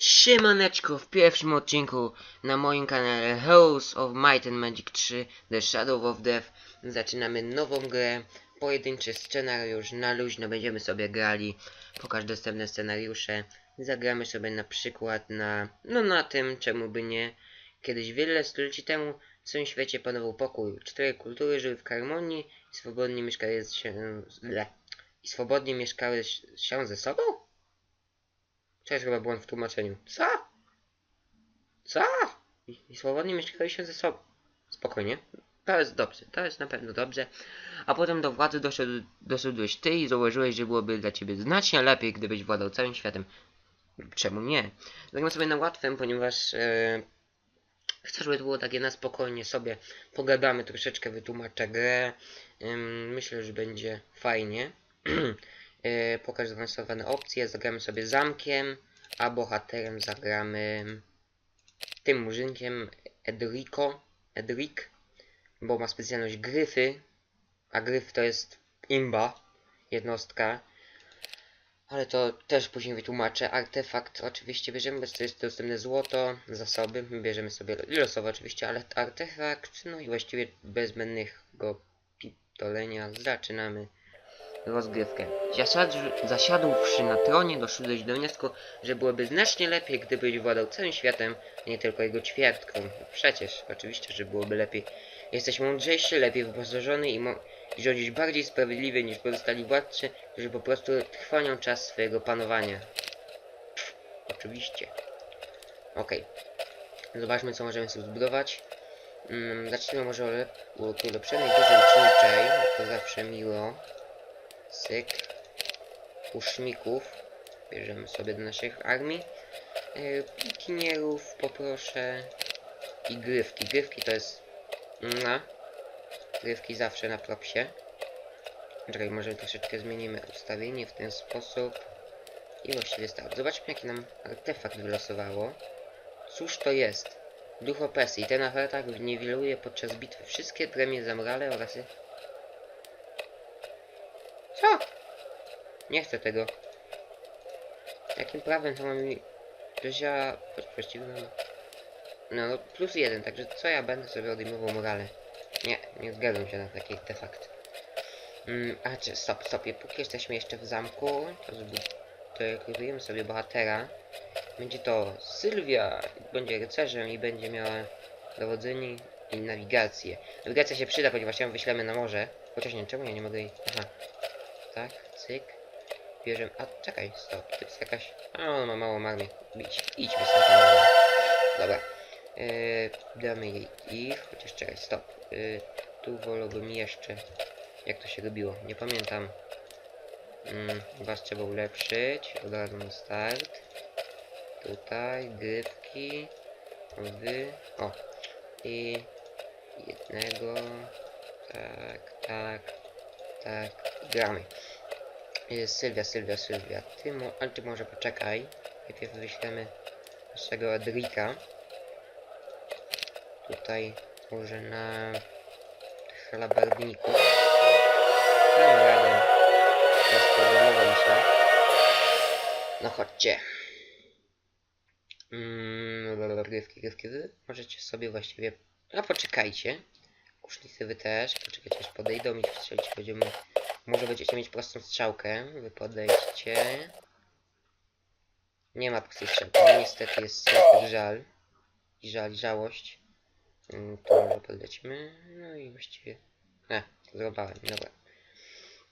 Siemaneczko, w pierwszym odcinku na moim kanale House of Might and Magic 3 The Shadow of Death. Zaczynamy nową grę, pojedynczy scenariusz, na luźno będziemy sobie grali po każde dostępne scenariusze. Zagramy sobie na przykład na, no na tym, czemu by nie. Kiedyś wiele stuleci temu w całym świecie panował pokój, cztery kultury żyły w harmonii i swobodnie mieszkały się, i swobodnie mieszkały się ze sobą? To jest chyba błąd w tłumaczeniu. Co? Co? I, I swobodnie się ze sobą. Spokojnie. To jest dobrze, to jest na pewno dobrze. A potem do władzy doszedł, doszedłeś ty i założyłeś, że byłoby dla ciebie znacznie lepiej, gdybyś władał całym światem. Czemu nie? Zagram sobie na łatwym, ponieważ e, chcę, żeby to było takie na spokojnie sobie. Pogadamy troszeczkę, wytłumaczę grę. Ym, myślę, że będzie fajnie. e, pokażę zaawansowane opcje. Zagramy sobie zamkiem, a bohaterem zagramy tym murzynkiem Edrico, Edric, bo ma specjalność gryfy, a gryf to jest imba, jednostka. Ale to też później wytłumaczę. Artefakt oczywiście bierzemy, bo to jest dostępne złoto, zasoby. My bierzemy sobie losowo oczywiście, ale artefakt, no i właściwie bez zbędnego pitolenia zaczynamy rozgrywkę. Zasiadł, zasiadłszy na tronie, doszedłeś do wniosku, że byłoby znacznie lepiej, gdybyś władał całym światem, a nie tylko jego ćwiartką. Przecież, oczywiście, że byłoby lepiej. Jesteś mądrzejszy, lepiej wyposażony i, i rządzisz bardziej sprawiedliwie niż pozostali władcy, którzy po prostu trwonią czas swojego panowania. Pff, oczywiście. Okej. Zobaczmy, co możemy sobie zbudować. Mm, zacznijmy może od ulepszonej dużej leczniczej. To zawsze miło. Syk. Puszników. Bierzemy sobie do naszych armii. Yy, Pikinierów poproszę. I grywki. Grywki to jest... Na. Grywki zawsze na propsie. Czekaj, może troszeczkę zmienimy ustawienie w ten sposób. I właściwie start. Zobaczmy jaki nam artefakt wylosowało. Cóż to jest? Duch opresji. Ten atak niweluje podczas bitwy wszystkie premie za oraz... Co? Nie chcę tego. Jakim prawem to mam mi... Choć właściwie mam... No, no, plus jeden, także co ja będę sobie odejmował morale? Nie, nie zgadzam się na taki artefakt. Mm, a czy stop, stop, póki jesteśmy jeszcze w zamku, to, to rekrutujemy sobie bohatera. Będzie to Sylwia, będzie rycerzem i będzie miała dowodzenie i nawigację. Nawigacja się przyda, ponieważ ją wyślemy na morze. Chociaż nie, czemu ja nie mogę jej... Aha. Tak, cyk. Bierzemy... A, czekaj, stop, to jest jakaś... A, ona ma małą armię. Idź, idźmy stąd. Dobra. Yy, damy jej ich, chociaż czekaj, stop. Yy, tu wolałbym jeszcze... Jak to się robiło? Nie pamiętam. Mm, was trzeba ulepszyć. Od razu start. Tutaj, grypki. Wy. O. I jednego. Tak, tak, tak. Gramy. Jest Sylwia, Sylwia, Sylwia. Ty mo ale ty może poczekaj. Najpierw wyślemy naszego Adrika. Tutaj może na halabardników. Damy radę. Myślę. No chodźcie. Mm, grywki, wy możecie sobie właściwie... A poczekajcie. Kusznicy wy też. Poczekajcie, aż podejdą i strzelić będziemy... Może będziecie mieć prostą strzałkę. Wy podejdźcie. Nie ma prostej strzałki. No, niestety jest żal. I żal, i żałość. Mm, Tu może polecimy. No i właściwie... E, zrobałem, dobra.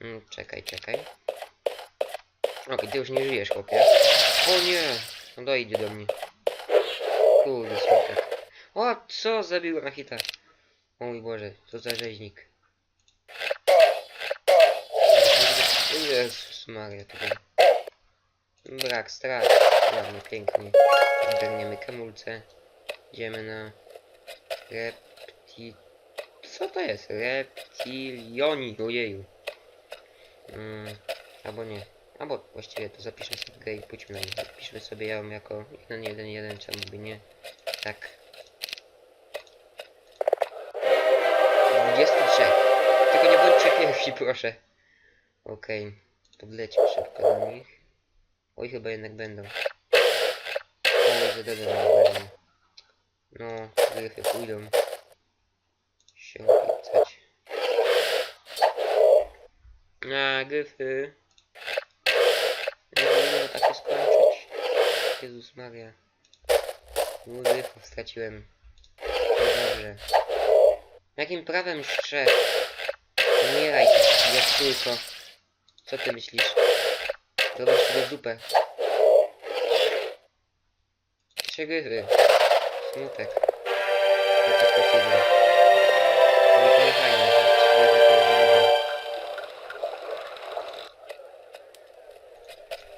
Mm, czekaj, czekaj. Okej, ty już nie żyjesz, chłopie. O nie! On dojdzie do mnie. Kurde, smutek. O, co zabił na hita? O mój Boże, co za rzeźnik. Jezus Maria, tutaj. Brak strat. Ładnie, pięknie. Zgarniemy kamulce. Idziemy na... Repti... Co to jest? Reptilioni. Ojeju. Mm, albo nie. Albo właściwie to zapiszę sobie i pójdźmy na nie. Zapiszmy sobie ją jako 1-1-1, czemu by nie. Tak. Pierwsi, proszę. Okej. Podlećmy szybko do nich. Oj, chyba jednak będą. Że dodę na obrażenie. No, gryfy pójdą. Się opiecać. A, gryfy. Nie powinno tak się skończyć. Jezus Maria. Dwóch gryfów straciłem. Dobrze. Jakim prawem jeszcze? Umieraj, jak tylko. Co ty myślisz? Robisz sobie dupę. Trzy gryfy. Smutek. Tak to siedzi. Nie, nie fajnie.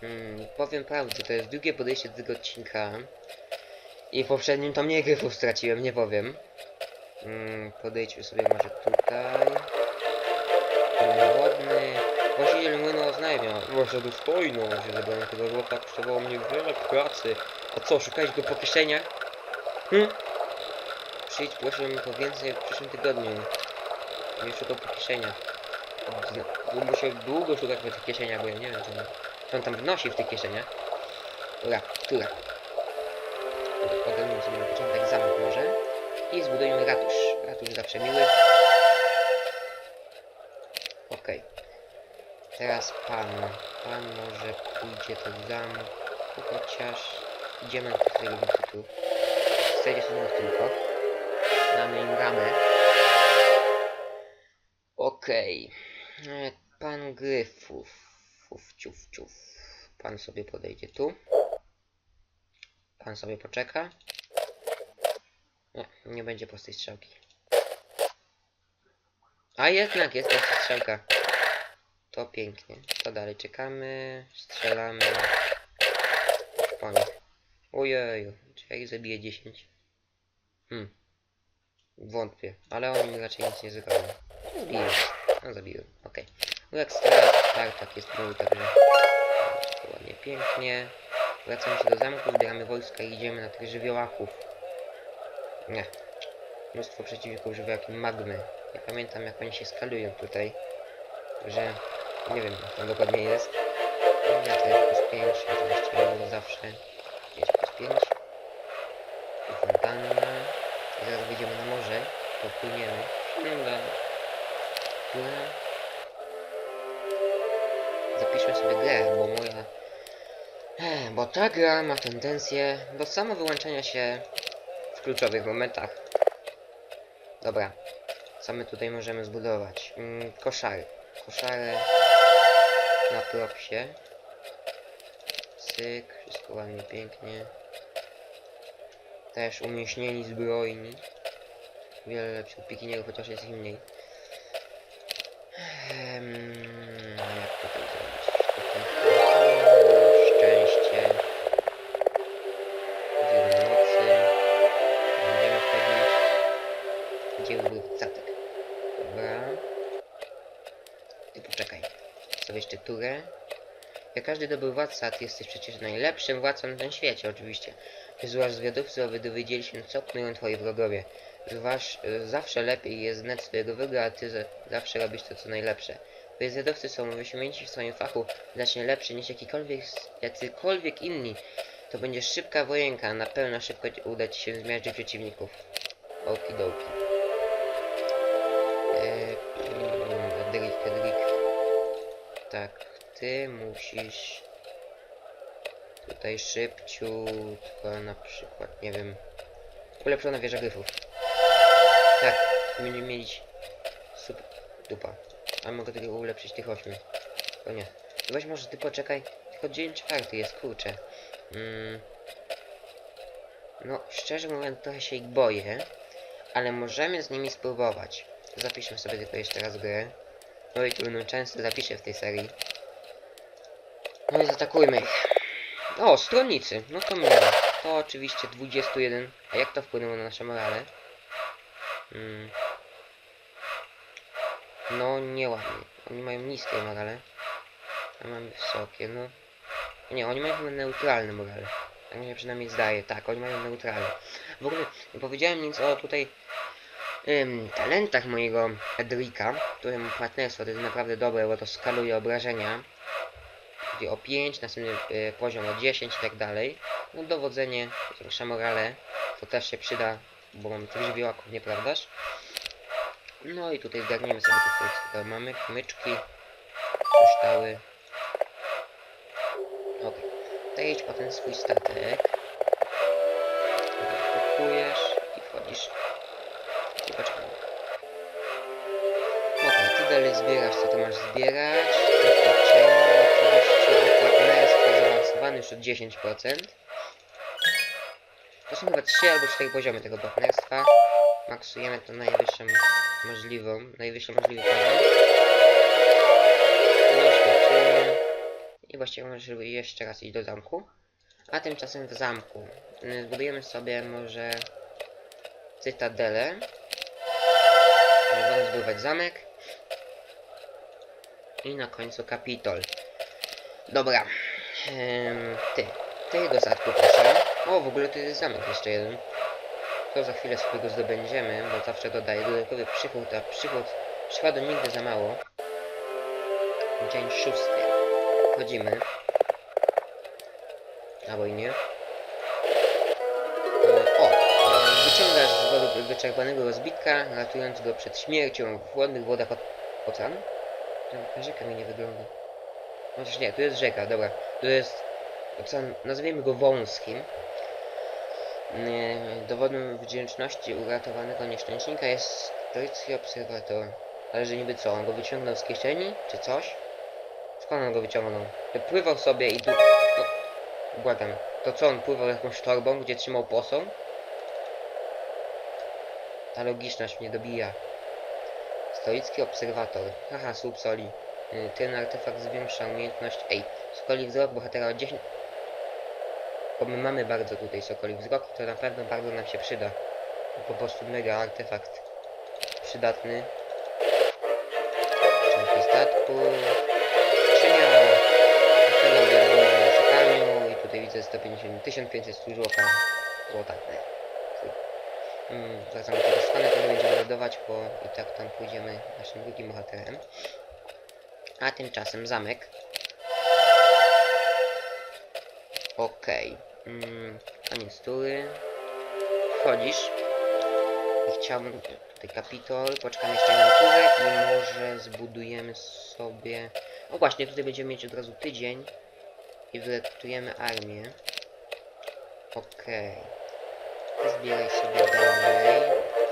Hmm, powiem prawdę, to jest drugie podejście do tego odcinka. I w poprzednim to mnie gryfów straciłem, nie powiem. Hmm, podejdźmy sobie może tutaj. Wodny. Właściciel młynu oznajmia. Wasza dostojność, zabranie tego złota kosztowało mnie wiele pracy. A co, szukałeś go po kieszeniach? Hm? Przyjdź, prosiłem po więcej w przyszłym tygodniu. Nie szukał po kieszeniach. Długo się długo szukać po tych kieszeniach, bo ja nie wiem, co on, co on tam wnosi w tych kieszeniach. Dobra, która? Ogarnijmy sobie na początek zamek może. I zbudujmy ratusz. Ratusz zawsze miły. Teraz pan. Pan może pójdzie do zamku, chociaż idziemy do tego wizytu. 40 minut tylko. Damy im ramę. Okej. E, Pan Gryfów. Fuf, ciuf, ciuf. Pan sobie podejdzie tu. Pan sobie poczeka. Nie, nie będzie prostej strzałki. A jednak jest prosta strzałka. To pięknie. To dalej czekamy. Strzelamy. Po nich. Ojeju. Czy ja ich zabiję 10? Hmm. Wątpię. Ale oni raczej nic nie zrobią. Zabiję. No zabiłem. Okej. Okay. Jak start, tak jest mój, także... To ładnie, pięknie. Wracamy się do zamku, zbieramy wojska i idziemy na tych żywiołaków. Nie. Mnóstwo przeciwników żywiołaki magmy. Ja pamiętam jak oni się skalują tutaj. Że nie wiem jak tam dokładnie jest. Ja to jest plus 5, oczywiście zawsze. Gdzie jest plus 5? Tu fontanna. I zaraz wyjdziemy na morze. Popłyniemy. Dobra. Która? Zapiszmy sobie grę, bo moja... Bo ta gra ma tendencję do samowyłączenia się w kluczowych momentach. Dobra. Co my tutaj możemy zbudować? Mm, koszary. Koszary na propsie. Syk, wszystko ładnie, pięknie. Też umieśnieni zbrojni. Wiele lepsi od pikinierów, chociaż jest ich mniej. Każdy dobry władca, ty jesteś przecież najlepszym władcą na świecie, oczywiście. Złaż zwiadowcy, aby dowiedzieli się, co knują twoi wrogowie. Y, zawsze lepiej jest znać swojego wroga, a ty za, zawsze robisz to, co najlepsze. Twoi zwiadowcy są wyśmienici w swoim fachu, znacznie lepsi niż jakikolwiek, jacykolwiek inni. To będzie szybka wojenka, na pewno szybko uda ci się zmierzyć przeciwników. Okidoki. Eee. Tak, ty musisz tutaj szybciutko, na przykład, nie wiem, ulepszona wieża gryfów. Tak, będziemy mieć super, dupa. A mogę tego ulepszyć tych ośmiu. To nie. Weź może ty poczekaj, tylko dzień czwarty jest, kurczę. Mm. No, szczerze mówiąc, trochę się ich boję, ale możemy z nimi spróbować. Zapiszmy sobie tylko jeszcze raz grę. No i trudno, często zapiszę w tej serii. No i zaatakujmy ich. O, stronnicy. No to miło. To oczywiście 21. A jak to wpłynęło na nasze morale? Mm. No, nieładnie. Oni mają niskie morale. A mamy wysokie, no. Nie, oni mają chyba neutralne morale. Tak mi się przynajmniej zdaje. Tak, oni mają neutralne. W ogóle nie powiedziałem nic o tutaj ym, talentach mojego Edrika, któremu partnerstwo to jest naprawdę dobre, bo to skaluje obrażenia. Drugi o 5, następny y, poziom o 10 i tak dalej. No dowodzenie, zwiększa morale, to też się przyda, bo mamy tych żywiołaków, nieprawdaż? No i tutaj zgarniemy sobie funkcje, które mamy, myczki, kryształy. Okej, to jedź po ten swój statek. Kupujesz i wchodzisz. I poczekaj. Okej, ty dalej zbierasz, co ty masz zbierać. Zaawansowany już o 10%. To są chyba 3 albo 4 poziomy tego partnerstwa. Maksujemy to najwyższą możliwą, najwyższą poziom. Doświadczenie. I właściwie możesz jeszcze raz iść do zamku. A tymczasem w zamku y, zbudujemy sobie może cytadelę. Możemy zbudować zamek. I na końcu kapitol. Dobra. Ehm, ty. Do statku proszę. O, w ogóle tu jest zamek jeszcze jeden. To za chwilę sobie go zdobędziemy, bo zawsze dodaję dodatkowy przychód, a przychód przychodu nigdy za mało. Dzień szósty. Wchodzimy. Albo i nie. O! Wyciągasz z wody wyczerpanego rozbitka, ratując go przed śmiercią w chłodnych wodach od... oceanu? Jaka rzeka mi nie wygląda. Chociaż nie, tu jest rzeka, dobra. Tu jest nazwijmy go wąskim. Nie, Dowodem wdzięczności uratowanego nieszczęśnika jest stoicki obserwator. Ale że niby co, on go wyciągnął z kieszeni, czy coś? Skąd on go wyciągnął? Pływał sobie i tu... No, błagam. To co, on pływał jakąś torbą, gdzie trzymał posąg? Ta logiczność mnie dobija. Stoicki obserwator. Haha, słup soli. Y, Ten artefakt zwiększa umiejętność... Ej, sokoli wzrok bohatera o 10... Bo my mamy bardzo tutaj sokoli wzrok i to na pewno bardzo nam się przyda. To po prostu mega artefakt. Przydatny. Części statku. Skrzynia. Szukaniu i tutaj widzę 150... 1500 złota. Złota. Mm, wracamy do tego to będziemy ładować, bo i tak tam pójdziemy naszym drugim bohaterem. A tymczasem zamek. Okej. Mm, koniec tury. Wchodzisz. I chciałbym tutaj kapitol. Poczekamy jeszcze na turę i może zbudujemy sobie... O właśnie, tutaj będziemy mieć od razu tydzień. I wyrekrutujemy armię. Okej. Zbieraj sobie dalej.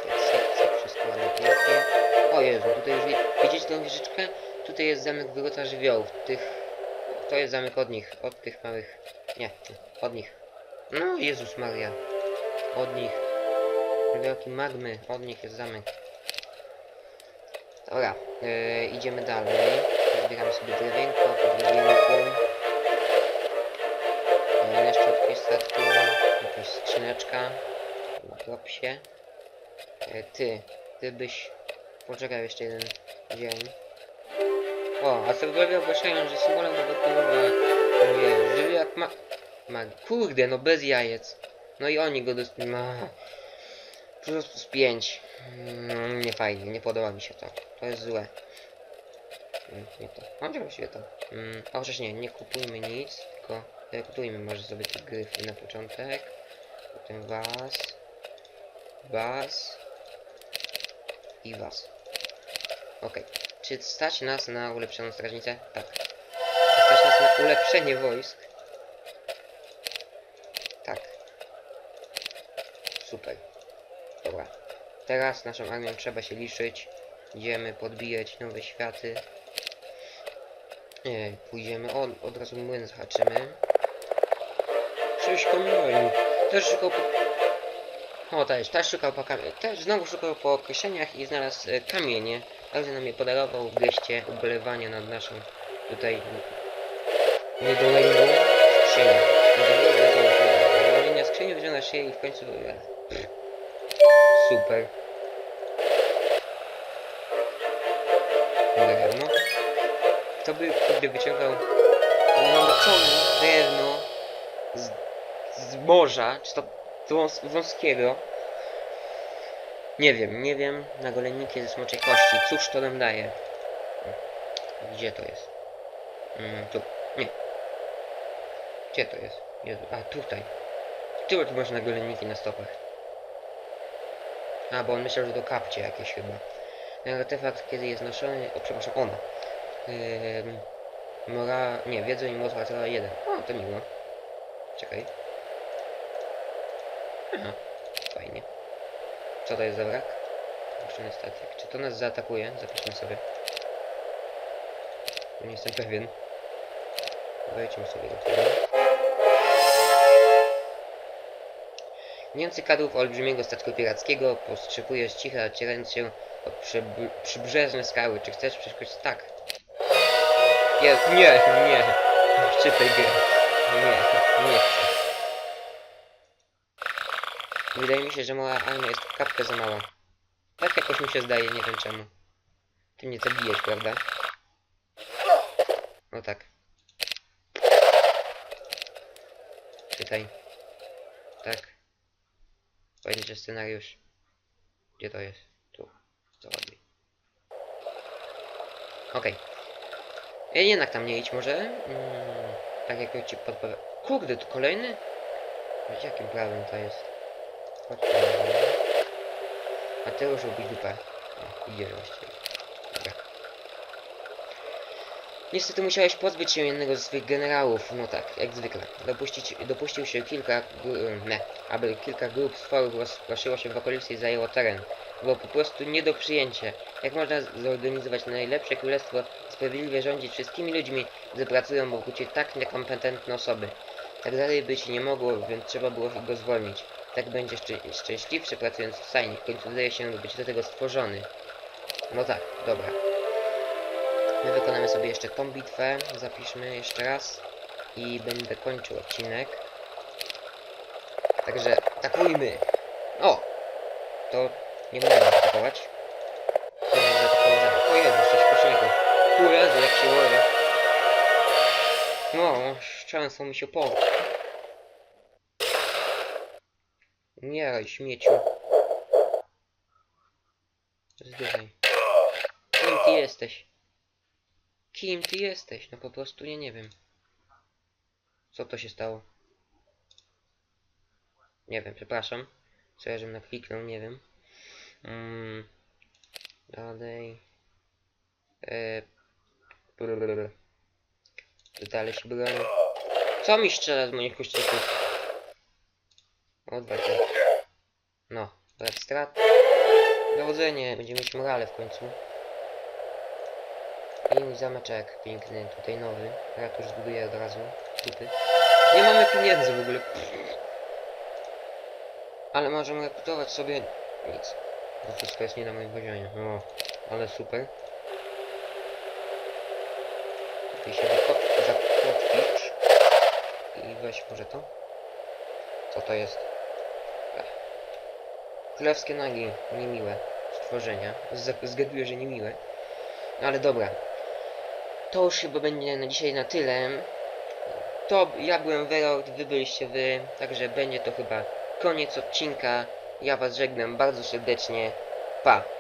Tutaj sekcja, wszystko ładnie pięknie. O Jezu, tutaj już widzicie tą wieżyczkę? Tutaj jest zamek wyrota żywiołów. Tych... To jest zamek od nich, od tych małych... Nie, od nich. No Jezus Maria. Od nich. Wielki magmy, od nich jest zamek. Dobra, yy, idziemy dalej. Zbieramy sobie drewienko, po drewienku. Kolejne szczotki statku, jakaś skrzyneczka. Drop się. E, ty, ty byś... Poczekał jeszcze jeden dzień. O, a serwery ogłaszają, że symbolem dodatkowa Ojej, żywy jak ma... Mag... Kurde, no bez jajec. No i oni go dost... Ma... Z pięć. Mm, nie fajnie, nie podoba mi się to. To jest złe. Mm, Nie to. Mam właściwie to. Mm, a chociaż nie, nie kupujmy nic, tylko rekrutujmy może sobie te gryfy na początek. Potem was. Was. I was. Okej. Czy stać nas na ulepszoną strażnicę? Tak. Stać nas na ulepszenie wojsk? Tak. Super. Dobra. Teraz naszą armią trzeba się liczyć. Idziemy podbijać nowe światy. Nie, pójdziemy. O, od razu młyn zahaczymy. Sześć kamieni. Też szukał po... O, też, też szukał po kamieniach. Też znowu szukał po kieszeniach i znalazł e, kamienie. Każdy nam je podarował w geście ubolewania nad naszą tutaj niedolęgą skrzynią. Uwolnienia skrzyni wziął na szyję i w końcu... Pff. Super. Drewno. Kto by kurde wyciągał namoczone drewno z, z morza, czy to wąs wąskiego? Nie wiem, nie wiem. Na golenniki ze smoczej kości. Cóż to nam daje? Gdzie to jest? Mm, tu. Nie. Gdzie to jest? Jezu, a tutaj. Tyły tu można golenniki na stopach. A, bo on myślał, że to kapcie jakieś chyba. Ten artefakt, kiedy jest noszony... O, przepraszam, ona. Mora... Nie, wiedzą i moc jeden. O, to miło. Czekaj. Aha. Co to jest za wrak? Statek. Czy to nas zaatakuje? Zapiszmy sobie. Nie jestem pewien. Wejdźmy sobie do tego. Niemcy kadłub olbrzymiego statku pirackiego postrzepuje z cicha, ocierając się o przyb- przybrzeżne skały. Czy chcesz przeszkodzić? Tak. Nie, nie, nie. Czytaj gry. Nie, nie chcę. Wydaje mi się, że mała armia jest kapkę za mała. Tak jakoś mi się zdaje, nie wiem czemu. Ty mnie zabijesz, prawda? No tak. Czytaj. Tak. Będzie scenariusz. Gdzie to jest? Tu. Co ładniej. Okej. Okay. Jednak tam nie idź może. Mm, tak jak ci podpowiadam. Kurde, to kolejny? Jakim prawem to jest? A ty już ubić dupę. O, idziesz właściwie. Dobra. Niestety musiałeś pozbyć się jednego ze swoich generałów, no tak, jak zwykle. Dopuścić, dopuścił się kilka, gru- ne, aby kilka grup stworów rozproszyło się w okolicy i zajęło teren. Było po prostu nie do przyjęcia. Jak można zorganizować najlepsze królestwo, sprawiedliwie rządzić wszystkimi ludźmi, gdy pracują wokół tak niekompetentne osoby. Tak dalej być nie mogło, więc trzeba było go zwolnić. Tak będzie szczę szczęśliwszy pracując w stajni. W końcu wydaje się być do tego stworzony. No tak, dobra. My wykonamy sobie jeszcze tą bitwę, zapiszmy jeszcze raz i będę kończył odcinek. Także atakujmy! O! To nie będziemy atakować. To nie zaatakować. O Jezu, coś pośniegu. Jezu, jak się łoję. No, szczęsło mi się po. Nie, śmieciu. Zdychaj. Kim ty jesteś? Kim ty jesteś? No po prostu nie, nie wiem. Co to się stało? Nie wiem, przepraszam. Co ja żebym nakliknął, nie wiem. Mm. Dalej. E... Tu dalej się broni. Co mi strzela z moich kościków? Się. No, brak strat. Dowodzenie, będziemy mieć morale w końcu. I zameczek piękny, tutaj nowy. Ja już zbuduję od razu. Dupy. Nie mamy pieniędzy w ogóle. Ale możemy reputować sobie nic. To wszystko jest nie na moim poziomie. O, ale super. Tutaj się zakot- zakotwicz. I weź może to. Co to jest? Królewskie nagi. Niemiłe stworzenia. Zgaduję, że niemiłe. No ale dobra. To już chyba będzie na dzisiaj na tyle. To ja byłem Werord, wy byliście wy, także będzie to chyba koniec odcinka. Ja was żegnam bardzo serdecznie. Pa!